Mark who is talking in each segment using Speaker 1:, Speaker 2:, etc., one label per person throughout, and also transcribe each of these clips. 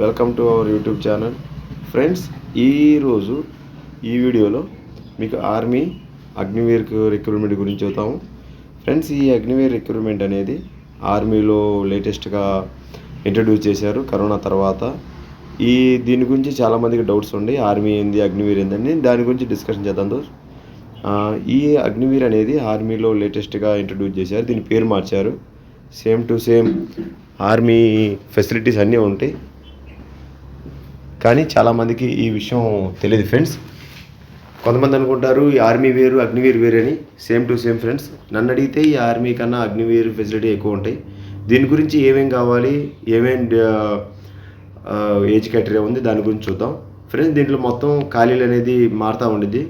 Speaker 1: Welcome to our YouTube channel. Friends ఈరోజు ఈ వీడియోలో మీకు ఆర్మీ అగ్నివీర్ రిక్రూట్మెంట్ గురించి చూద్దాము ఫ్రెండ్స్ ఈ అగ్నివీర్ రిక్రూట్మెంట్ అనేది ఆర్మీలో లేటెస్ట్గా ఇంట్రడ్యూస్ చేశారు కరోనా తర్వాత. ఈ దీని గురించి చాలామందికి డౌట్స్ ఉండే ఆర్మీ ఏంది అగ్నివీర్ ఏందని దాని గురించి డిస్కషన్ చేద్దాం దోస్. ఈ అగ్నివీర్ అనేది ఆర్మీలో లేటెస్ట్గా ఇంట్రడ్యూస్ చేశారు దీని పేరు మార్చారు. Same to same army facilities అన్నీ ఉంటాయి కానీ చాలామందికి ఈ విషయం తెలియదు ఫ్రెండ్స్. కొంతమంది అనుకుంటారు ఈ ఆర్మీ వేరు అగ్నివీర్ వేరు అని సేమ్ టు సేమ్ ఫ్రెండ్స్ నన్ను అడిగితే ఈ ఆర్మీ కన్నా అగ్నివీర్ ఫెసిలిటీ ఎక్కువ ఉంటాయి. దీని గురించి ఏమేం కావాలి? ఏమేం ఏజ్ క్యాటరీ ఉంది? దాని గురించి చూద్దాం. ఫ్రెండ్స్ దీంట్లో మొత్తం ఖాళీలు అనేది మారుతూ ఉండిద్ది.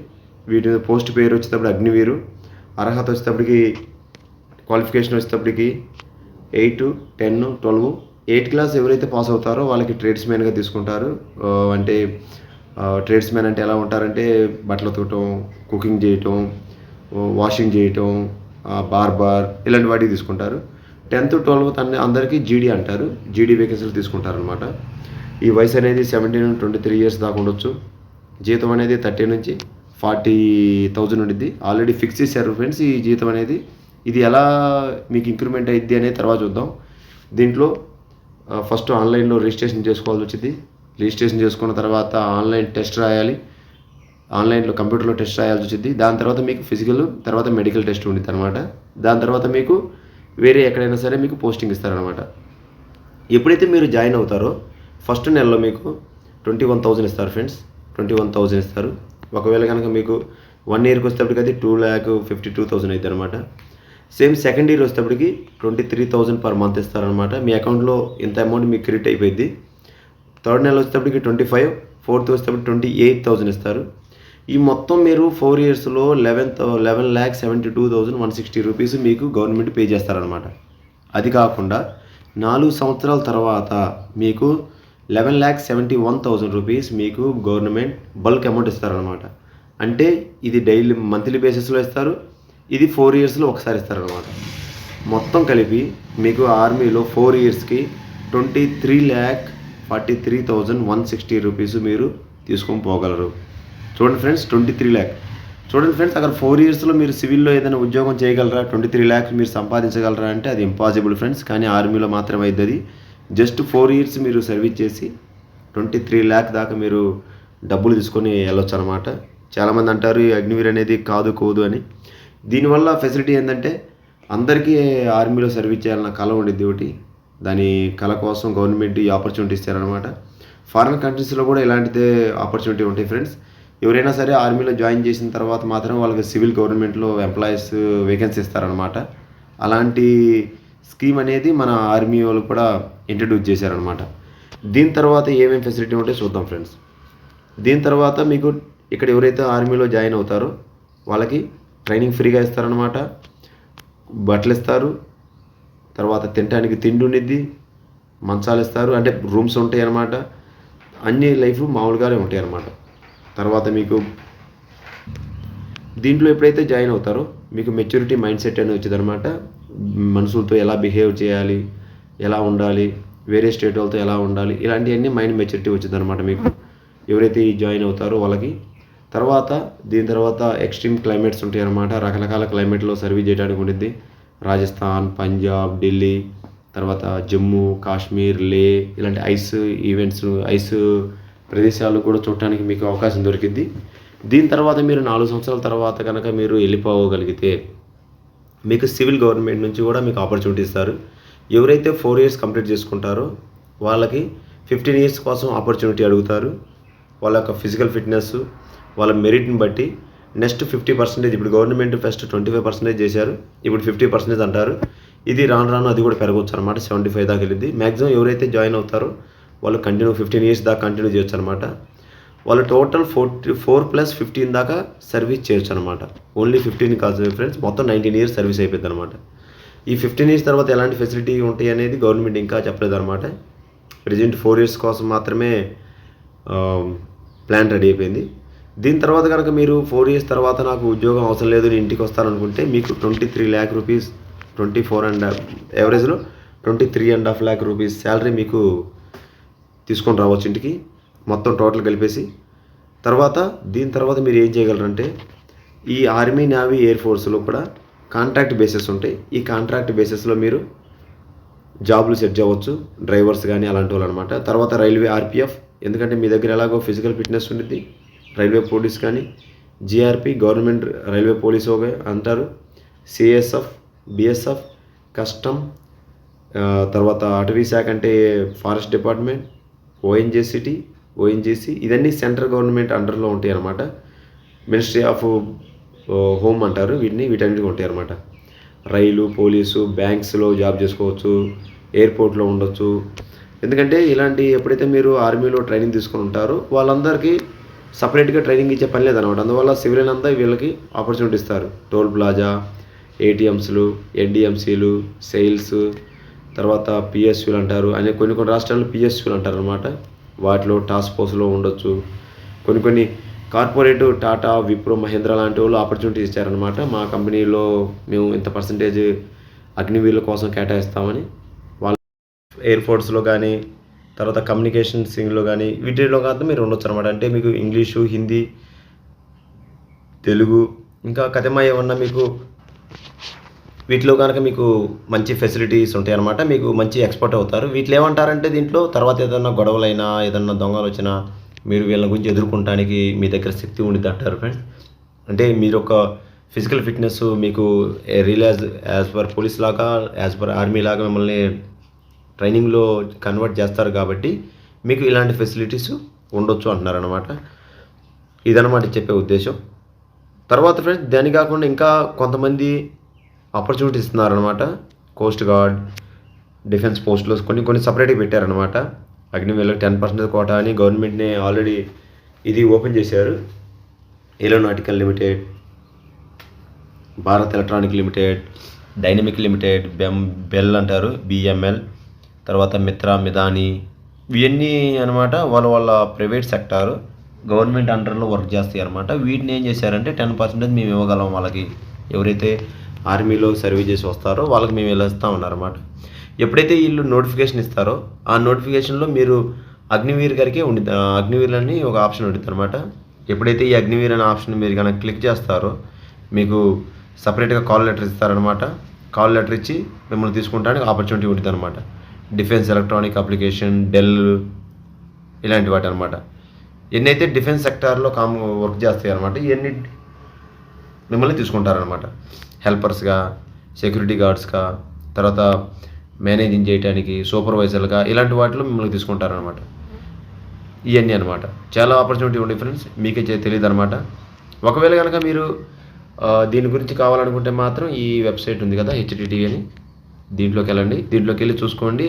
Speaker 1: వీటి మీద పోస్ట్ పేరు వచ్చేటప్పుడు అగ్నివీరు అర్హత వచ్చేటప్పటికి క్వాలిఫికేషన్ వచ్చేటప్పటికి eight ten twelve eighth class ఎవరైతే పాస్ అవుతారో వాళ్ళకి ట్రేడ్స్మెన్గా తీసుకుంటారు. అంటే అంటే ట్రేడ్స్మెన్ అంటే ఎలా ఉంటారంటే బట్టలు ఉతకటం కుకింగ్ చేయటం వాషింగ్ చేయటం బార్బార్ ఇలాంటి వాటికి తీసుకుంటారు. టెన్త్ ట్వెల్త్ అన్ని అందరికీ జీడీ అంటారు. జీడీ వేకెన్సీలు తీసుకుంటారు అనమాట ఈ వయసు అనేది సెవెంటీన్ ట్వంటీ త్రీ ఇయర్స్ దాకా ఉండొచ్చు. జీతం అనేది థర్టీ నుంచి ఫార్టీ థౌజండ్ ఉండిద్ది. ఆల్రెడీ ఫిక్స్ చేశారు ఫ్రెండ్స్ ఈ జీతం అనేది. ఇది ఎలా మీకు ఇంక్రిమెంట్ అయ్యిద్ది అనేది తర్వాత చూద్దాం. దీంట్లో ఫస్ట్ ఆన్లైన్లో రిజిస్ట్రేషన్ చేసుకోవాల్సి వచ్చింది. రిజిస్ట్రేషన్ చేసుకున్న తర్వాత ఆన్లైన్ టెస్ట్ రాయాలి. ఆన్లైన్లో కంప్యూటర్లో టెస్ట్ రాయాల్సి వచ్చింది. దాని తర్వాత మీకు ఫిజికల్ తర్వాత మెడికల్ టెస్ట్ ఉండిద్ది అనమాట దాని తర్వాత మీకు వేరే ఎక్కడైనా సరే మీకు పోస్టింగ్ ఇస్తారనమాట ఎప్పుడైతే మీరు జాయిన్ అవుతారో ఫస్ట్ నెలలో మీకు ట్వంటీ వన్ థౌజండ్ ఇస్తారు ఫ్రెండ్స్. ట్వంటీ వన్ థౌజండ్ ఇస్తారు. ఒకవేళ కనుక మీకు వన్ ఇయర్కి వచ్చేటప్పటికైతే two lakh fifty two thousand అవుతుంది అనమాట సేమ్ సెకండ్ ఇయర్ వచ్చేటప్పటికి twenty three thousand per month ఇస్తారనమాట మీ అకౌంట్లో ఇంత అమౌంట్ మీకు క్రెడిట్ అయిపోయింది. థర్డ్ నెల వచ్చేటప్పటికి ట్వంటీ ఫైవ్ ఫోర్త్ వచ్చేటప్పటికి ట్వంటీ ఎయిట్ థౌజండ్ ఇస్తారు. ఈ మొత్తం మీరు ఫోర్ ఇయర్స్లో eleven eleven lakh seventy two thousand one sixty rupees మీకు గవర్నమెంట్ పే చేస్తారనమాట అది కాకుండా నాలుగు సంవత్సరాల తర్వాత మీకు eleven lakh seventy one thousand rupees మీకు గవర్నమెంట్ బల్క్ అమౌంట్ ఇస్తారనమాట అంటే ఇది డైలీ మంత్లీ బేసిస్లో ఇస్తారు. ఇది ఫోర్ ఇయర్స్లో ఒకసారి ఇస్తారనమాట మొత్తం కలిపి మీకు ఆర్మీలో ఫోర్ ఇయర్స్కి twenty three lakh forty three thousand one sixty rupees మీరు తీసుకొని పోగలరు. చూడండి ఫ్రెండ్స్ ట్వంటీ త్రీ ల్యాక్ చూడండి ఫ్రెండ్స్ అక్కడ ఫోర్ ఇయర్స్లో మీరు సివిల్లో ఏదైనా ఉద్యోగం చేయగలరా? ట్వంటీ త్రీ ల్యాక్స్ మీరు సంపాదించగలరా అంటే అది ఇంపాసిబుల్ ఫ్రెండ్స్ కానీ ఆర్మీలో మాత్రమే అవుతుంది జస్ట్ ఫోర్ ఇయర్స్ మీరు సర్వీస్ చేసి ట్వంటీ త్రీ ల్యాక్ దాకా మీరు డబ్బులు తీసుకొని వెళ్ళొచ్చు అనమాట. చాలామంది అంటారు ఈ అగ్నివీర్ అనేది కాదు కోదు అని. దీనివల్ల ఫెసిలిటీ ఏంటంటే అందరికీ ఆర్మీలో సర్వీస్ చేయాలన్న కళ ఉండేది ఒకటి. దాని కళ కోసం గవర్నమెంట్ ఈ ఆపర్చునిటీ ఇస్తారనమాట ఫారిన్ కంట్రీస్లో కూడా ఇలాంటిదే ఆపర్చునిటీ ఉంటాయి ఫ్రెండ్స్ ఎవరైనా సరే ఆర్మీలో జాయిన్ చేసిన తర్వాత మాత్రం వాళ్ళకి సివిల్ గవర్నమెంట్లో ఎంప్లాయీస్ వేకెన్సీ ఇస్తారనమాట అలాంటి స్కీమ్ అనేది మన ఆర్మీ వాళ్ళు కూడా ఇంట్రడ్యూస్ చేశారనమాట దీని తర్వాత ఏమేమి ఫెసిలిటీ ఉంటాయో చూద్దాం ఫ్రెండ్స్ దీని తర్వాత మీకు ఇక్కడ ఎవరైతే ఆర్మీలో జాయిన్ అవుతారో వాళ్ళకి ట్రైనింగ్ ఫ్రీగా ఇస్తారనమాట బట్టలు ఇస్తారు తర్వాత తినడానికి తిండి ఉండిద్ది. మంచాలు ఇస్తారు. అంటే రూమ్స్ ఉంటాయి అన్నమాట అన్ని లైఫ్ మామూలుగానే ఉంటాయి అన్నమాట తర్వాత మీకు దీంట్లో ఎప్పుడైతే జాయిన్ అవుతారో మీకు మెచ్యూరిటీ మైండ్ సెట్ అనేది వచ్చింది అనమాట మనుషులతో ఎలా బిహేవ్ చేయాలి ఎలా ఉండాలి వేరే స్టేట్ వాళ్ళతో ఎలా ఉండాలి ఇలాంటివన్నీ మైండ్ మెచ్యూరిటీ వచ్చింది అనమాట మీకు. ఎవరైతే జాయిన్ అవుతారో వాళ్ళకి తర్వాత దీని తర్వాత ఎక్స్ట్రీమ్ క్లైమేట్స్ ఉంటాయి అన్నమాట రకరకాల క్లైమేట్లో సర్వీస్ చేయడానికి ఉంటుంది రాజస్థాన్ పంజాబ్ ఢిల్లీ తర్వాత జమ్మూ కాశ్మీర్ లే ఇలాంటి ఐస్ ఈవెంట్స్ ఐస్ ప్రదేశాలు కూడా చూడటానికి మీకు అవకాశం దొరికిద్ది. దీని తర్వాత మీరు నాలుగు సంవత్సరాల తర్వాత కనుక మీరు వెళ్ళిపోగలిగితే మీకు సివిల్ గవర్నమెంట్ నుంచి కూడా మీకు ఆపర్చునిటీ ఇస్తారు. ఎవరైతే ఫోర్ ఇయర్స్ కంప్లీట్ చేసుకుంటారో వాళ్ళకి ఫిఫ్టీన్ ఇయర్స్ కోసం ఆపర్చునిటీ అడుగుతారు. వాళ్ళ యొక్క ఫిజికల్ ఫిట్నెస్ వాళ్ళ మెరిట్ని బట్టి నెక్స్ట్ ఫిఫ్టీ పర్సెంటేజ్ ఇప్పుడు government first twenty five percentage చేశారు ఇప్పుడు ఫిఫ్టీ పర్సెంటేజ్ అంటారు. ఇది రాను రాను అది కూడా పెరగవచ్చు అనమాట సెవెంటీ ఫైవ్ దాకా వెళ్ళింది మ్యాక్సిమం ఎవరైతే జాయిన్ అవుతారో వాళ్ళు కంటిన్యూ ఫిఫ్టీన్ ఇయర్స్ దాకా కంటిన్యూ చేయొచ్చు అనమాట వాళ్ళు total forty four plus fifteen దాకా సర్వీస్ చేయొచ్చు అనమాట ఓన్లీ ఫిఫ్టీన్ కాదు ఫ్రెండ్స్ మొత్తం నైన్టీన్ ఇయర్స్ సర్వీస్ అయిపోయింది అనమాట ఈ ఫిఫ్టీన్ ఇయర్స్ తర్వాత ఎలాంటి ఫెసిలిటీ ఉంటాయి అనేది గవర్నమెంట్ ఇంకా చెప్పలేదు అనమాట ప్రజెంట్ ఫోర్ ఇయర్స్ కోసం మాత్రమే ప్లాన్ రెడీ అయిపోయింది. దీని తర్వాత కనుక మీరు ఫోర్ ఇయర్స్ తర్వాత నాకు ఉద్యోగం అవసరం లేదు నేను ఇంటికి వస్తాననుకుంటే మీకు twenty three lakh rupees twenty four and యావరేజ్లో twenty three and half lakh rupees salary మీకు తీసుకొని రావచ్చు ఇంటికి. మొత్తం టోటల్ కలిపేసి. తర్వాత దీని తర్వాత మీరు ఏం చేయగలరంటే ఈ ఆర్మీ నావీ ఎయిర్ ఫోర్స్లో కూడా కాంట్రాక్ట్ బేసెస్ ఉంటాయి. ఈ కాంట్రాక్ట్ బేసెస్లో మీరు జాబులు సెట్ చేయవచ్చు డ్రైవర్స్ కానీ అలాంటి వాళ్ళు అనమాట తర్వాత రైల్వే ఆర్పిఎఫ్ ఎందుకంటే మీ దగ్గర ఎలాగో ఫిజికల్ ఫిట్నెస్ ఉంటుంది రైల్వే పోలీస్ కానీ జిఆర్పి గవర్నమెంట్ రైల్వే పోలీస్ ఒక అంటారు. సిఎస్ఎఫ్ బిఎస్ఎఫ్ కస్టమ్ తర్వాత అటవీ శాఖ అంటే ఫారెస్ట్ డిపార్ట్మెంట్ ఓఎన్జేసిటీ ఓఎన్జేసి ఇవన్నీ సెంట్రల్ గవర్నమెంట్ అండర్లో ఉంటాయి అన్నమాట. మినిస్ట్రీ ఆఫ్ హోమ్ అంటారు వీటిని వీటన్నిటికి ఉంటాయి అన్నమాట. రైలు పోలీసు బ్యాంక్స్లో జాబ్ చేసుకోవచ్చు ఎయిర్పోర్ట్లో ఉండొచ్చు. ఎందుకంటే ఇలాంటి ఎప్పుడైతే మీరు ఆర్మీలో ట్రైనింగ్ తీసుకుని ఉంటారో వాళ్ళందరికీ సపరేట్గా ట్రైనింగ్ ఇచ్చే పని లేదనమాట. అందువల్ల సివిలియన్ అంతా వీళ్ళకి ఆపర్చునిటీ ఇస్తారు. టోల్ ప్లాజా ఏటీఎంస్లు ఎన్డిఎంసీలు సెయిల్స్ తర్వాత పిఎస్యూలు అంటారు. అనే కొన్ని కొన్ని రాష్ట్రాల్లో పిఎస్యూలు అంటారు అనమాట వాటిలో టాస్క్ ఫోర్స్లో ఉండొచ్చు. కొన్ని కొన్ని కార్పొరేట్ టాటా విప్రో మహేంద్ర లాంటి వాళ్ళు ఆపర్చునిటీ ఇచ్చారనమాట. మా కంపెనీలో మేము ఇంత పర్సంటేజ్ అగ్నివీర్ల కోసం కేటాయిస్తామని. వాళ్ళ ఎయిర్ ఫోర్స్లో కానీ తర్వాత కమ్యూనికేషన్ సింగ్లో కానీ వీటిలో కాదు మీరు ఉండొచ్చు అనమాట అంటే మీకు ఇంగ్లీషు హిందీ తెలుగు ఇంకా కథమా ఏమన్నా మీకు వీటిలో కనుక మీకు మంచి ఫెసిలిటీస్ ఉంటాయి అనమాట మీకు మంచి ఎక్స్పర్ట్ అవుతారు. వీటిలో ఏమంటారంటే దీంట్లో తర్వాత ఏదన్నా గొడవలైనా ఏదన్నా దొంగలు వచ్చినా మీరు వీళ్ళ గురించి ఎదుర్కొనడానికి మీ దగ్గర శక్తి ఉండి అంటారు ఫ్రెండ్స్ అంటే మీరు ఒక ఫిజికల్ ఫిట్నెస్ మీకు రియలైజ్ యాజ్ పర్ పోలీస్ లాగా యాజ్ పర్ ఆర్మీ లాగా మిమ్మల్ని ట్రైనింగ్లో కన్వర్ట్ చేస్తారు కాబట్టి మీకు ఇలాంటి ఫెసిలిటీస్ ఉండొచ్చు అంటున్నారు అనమాట చెప్పే ఉద్దేశం. తర్వాత ఫ్రెండ్స్ దాని కాకుండా ఇంకా కొంతమంది ఆపర్చునిటీ ఇస్తున్నారనమాట కోస్ట్ గార్డ్ డిఫెన్స్ పోస్టులు కొన్ని కొన్ని సపరేట్గా పెట్టారనమాట అగ్నివేలకు టెన్ పర్సెంట్ కోటా అని గవర్నమెంట్ని ఆల్రెడీ ఇది ఓపెన్ చేశారు. Aeronautical limited Bharat electronic limited dynamic limited BEML BEL అంటారు బిఎంఎల్ తర్వాత మిత్ర మిదాని ఇవన్నీ అనమాట వాళ్ళ వాళ్ళ ప్రైవేట్ సెక్టారు గవర్నమెంట్ అండర్లో వర్క్ చేస్తాయి అనమాట వీటిని ఏం చేశారంటే టెన్ పర్సెంటేజ్ మేము ఇవ్వగలం వాళ్ళకి. ఎవరైతే ఆర్మీలో సర్వీస్ చేసి వస్తారో వాళ్ళకి మేము ఇలా ఉన్నారన్నమాట ఎప్పుడైతే వీళ్ళు నోటిఫికేషన్ ఇస్తారో ఆ నోటిఫికేషన్లో మీరు అగ్నివీర్ గారికి ఉండి అగ్నివీర్ అని ఒక ఆప్షన్ ఉంటుంది అనమాట ఎప్పుడైతే ఈ అగ్నివీర్ అనే ఆప్షన్ మీరు కనుక క్లిక్ చేస్తారో మీకు సపరేట్గా కాల్ లెటర్ ఇస్తారనమాట కాల్ లెటర్ ఇచ్చి మిమ్మల్ని తీసుకుంటానికి ఆపర్చునిటీ ఉంటుంది అనమాట డిఫెన్స్ ఎలక్ట్రానిక్ అప్లికేషన్ డెల్ ఇలాంటి వాటి అనమాట ఎన్నైతే డిఫెన్స్ సెక్టార్లో కామ్ వర్క్ చేస్తాయి అనమాట ఇవన్నీ మిమ్మల్ని తీసుకుంటారనమాట హెల్పర్స్గా సెక్యూరిటీ గార్డ్స్గా తర్వాత మేనేజింగ్ చేయడానికి సూపర్వైజర్గా ఇలాంటి వాటిలో మిమ్మల్ని తీసుకుంటారనమాట ఇవన్నీ అనమాట చాలా ఆపర్చునిటీ ఉండే ఫ్రెండ్స్ మీకే తెలియదు అనమాట ఒకవేళ కనుక మీరు దీని గురించి కావాలనుకుంటే మాత్రం ఈ వెబ్సైట్ ఉంది కదా హెచ్డిటివి అని దీంట్లోకి వెళ్ళండి దీంట్లోకి వెళ్ళి చూసుకోండి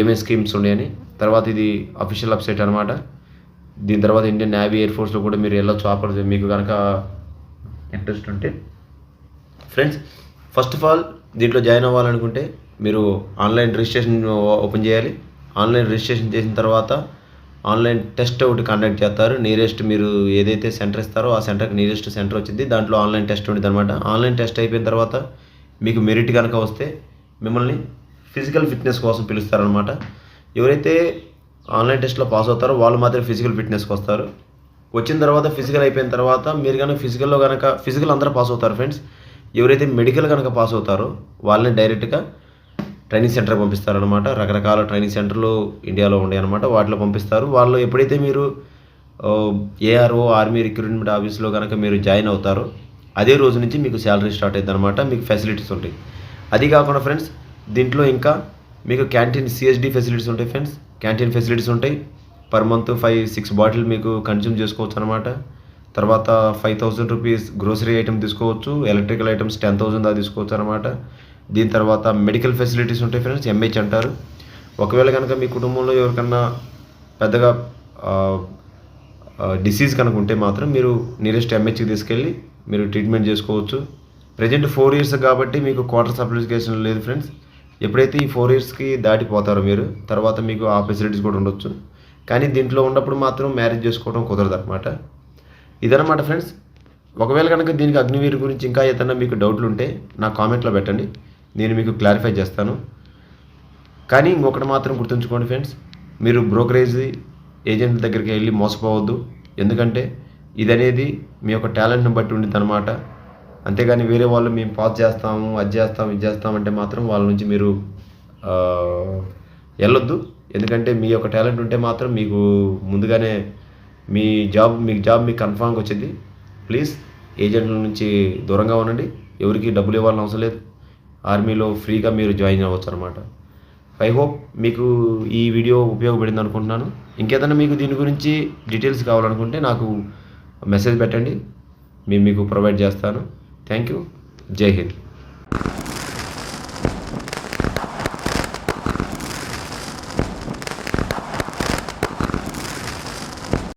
Speaker 1: ఏమేమి స్కీమ్స్ ఉన్నాయని. తర్వాత ఇది అఫీషియల్ వెబ్సైట్ అనమాట దీని తర్వాత ఇండియన్ నేవీ ఎయిర్ ఫోర్స్లో కూడా మీరు వెళ్ళొచ్చు. ఆఫర్ మీకు కనుక ఇంట్రెస్ట్ ఉంటే. ఫ్రెండ్స్ ఫస్ట్ ఆఫ్ ఆల్ దీంట్లో జాయిన్ అవ్వాలనుకుంటే మీరు ఆన్లైన్ రిజిస్ట్రేషన్ ఓపెన్ చేయాలి. ఆన్లైన్ రిజిస్ట్రేషన్ చేసిన తర్వాత ఆన్లైన్ టెస్ట్ ఒకటి కండక్ట్ చేస్తారు. నియరెస్ట్ మీరు ఏదైతే సెంటర్ ఇస్తారో ఆ సెంటర్కి నియరెస్ట్ సెంటర్ వచ్చింది. దాంట్లో ఆన్లైన్ టెస్ట్ ఉంటుంది అనమాట ఆన్లైన్ టెస్ట్ అయిపోయిన తర్వాత మీకు మెరిట్ కనుక వస్తే మిమ్మల్ని ఫిజికల్ ఫిట్నెస్ కోసం పిలుస్తారనమాట ఎవరైతే ఆన్లైన్ టెస్ట్లో పాస్ అవుతారో వాళ్ళు మాత్రమే ఫిజికల్ ఫిట్నెస్కి వస్తారు. వచ్చిన తర్వాత ఫిజికల్ అయిపోయిన తర్వాత మీరు కనుక ఫిజికల్లో కనుక ఫిజికల్ అందరూ పాస్ అవుతారు ఫ్రెండ్స్ ఎవరైతే మెడికల్ కనుక పాస్ అవుతారో వాళ్ళని డైరెక్ట్గా ట్రైనింగ్ సెంటర్ పంపిస్తారనమాట రకరకాల ట్రైనింగ్ సెంటర్లు ఇండియాలో ఉన్నాయి అనమాట వాటిలో పంపిస్తారు. వాళ్ళు ఎప్పుడైతే మీరు ఏఆర్ఓ ఆర్మీ రిక్రూట్మెంట్ ఆఫీస్లో కనుక మీరు జాయిన్ అవుతారో అదే రోజు నుంచి మీకు శాలరీ స్టార్ట్ అవుతుంది అనమాట మీకు ఫెసిలిటీస్ ఉంటాయి. అది కాకుండా ఫ్రెండ్స్ దీంట్లో ఇంకా మీకు క్యాంటీన్ సిఎస్డి ఫెసిలిటీస్ ఉంటాయి ఫ్రెండ్స్ క్యాంటీన్ ఫెసిలిటీస్ ఉంటాయి. Per month five six bottle మీకు కన్జ్యూమ్ చేసుకోవచ్చు అనమాట తర్వాత five thousand rupees grocery item తీసుకోవచ్చు ఎలక్ట్రికల్ ఐటమ్స్ టెన్ థౌజండ్ దాకా తీసుకోవచ్చు అనమాట దీని తర్వాత మెడికల్ ఫెసిలిటీస్ ఉంటాయి ఫ్రెండ్స్ ఎంహెచ్ అంటారు. ఒకవేళ కనుక మీ కుటుంబంలో ఎవరికన్నా పెద్దగా డిసీజ్ కనుక ఉంటే మాత్రం మీరు నియరెస్ట్ ఎంహెచ్కి తీసుకెళ్ళి మీరు ట్రీట్మెంట్ చేసుకోవచ్చు. ప్రజెంట్ ఫోర్ ఇయర్స్ కాబట్టి మీకు క్వార్టర్ సప్లిఫికేషన్ లేదు ఫ్రెండ్స్ ఎప్పుడైతే ఈ ఫోర్ ఇయర్స్కి దాటిపోతారో మీరు తర్వాత మీకు ఆ ఫెసిలిటీస్ కూడా ఉండొచ్చు. కానీ దీంట్లో ఉన్నప్పుడు మాత్రం మ్యారేజ్ చేసుకోవడం కుదరదు అనమాట ఇదనమాట ఫ్రెండ్స్ ఒకవేళ కనుక దీనికి అగ్నివీర్ గురించి ఇంకా ఏదైనా మీకు డౌట్లు ఉంటే నా కామెంట్లో పెట్టండి. నేను మీకు క్లారిఫై చేస్తాను. కానీ ఇంకొకటి మాత్రం గుర్తుంచుకోండి ఫ్రెండ్స్ మీరు బ్రోకరేజ్ ఏజెంట్ దగ్గరికి వెళ్ళి మోసపోవద్దు. ఎందుకంటే ఇది అనేది మీ యొక్క టాలెంట్ని బట్టి ఉండిద్ది అనమాట అంతేగాని వేరే వాళ్ళు మేము పాస్ చేస్తాము అది చేస్తాము ఇది చేస్తామంటే మాత్రం వాళ్ళ నుంచి మీరు వెళ్ళొద్దు. ఎందుకంటే మీ యొక్క టాలెంట్ ఉంటే మాత్రం మీకు ముందుగానే మీ జాబ్ మీకు జాబ్ మీకు కన్ఫామ్గా వచ్చింది. ప్లీజ్ ఏజెంట్ల నుంచి దూరంగా ఉండండి. ఎవరికి డబ్బులు ఇవ్వాలని అవసరం లేదు. ఆర్మీలో ఫ్రీగా మీరు జాయిన్ అవ్వచ్చు అనమాట ఐ హోప్ మీకు ఈ వీడియో ఉపయోగపడింది అనుకుంటున్నాను ఇంకేదైనా మీకు దీని గురించి డీటెయిల్స్ కావాలనుకుంటే నాకు మెసేజ్ పెట్టండి. మేము మీకు ప్రొవైడ్ చేస్తాను. Thank you. జై హింద్.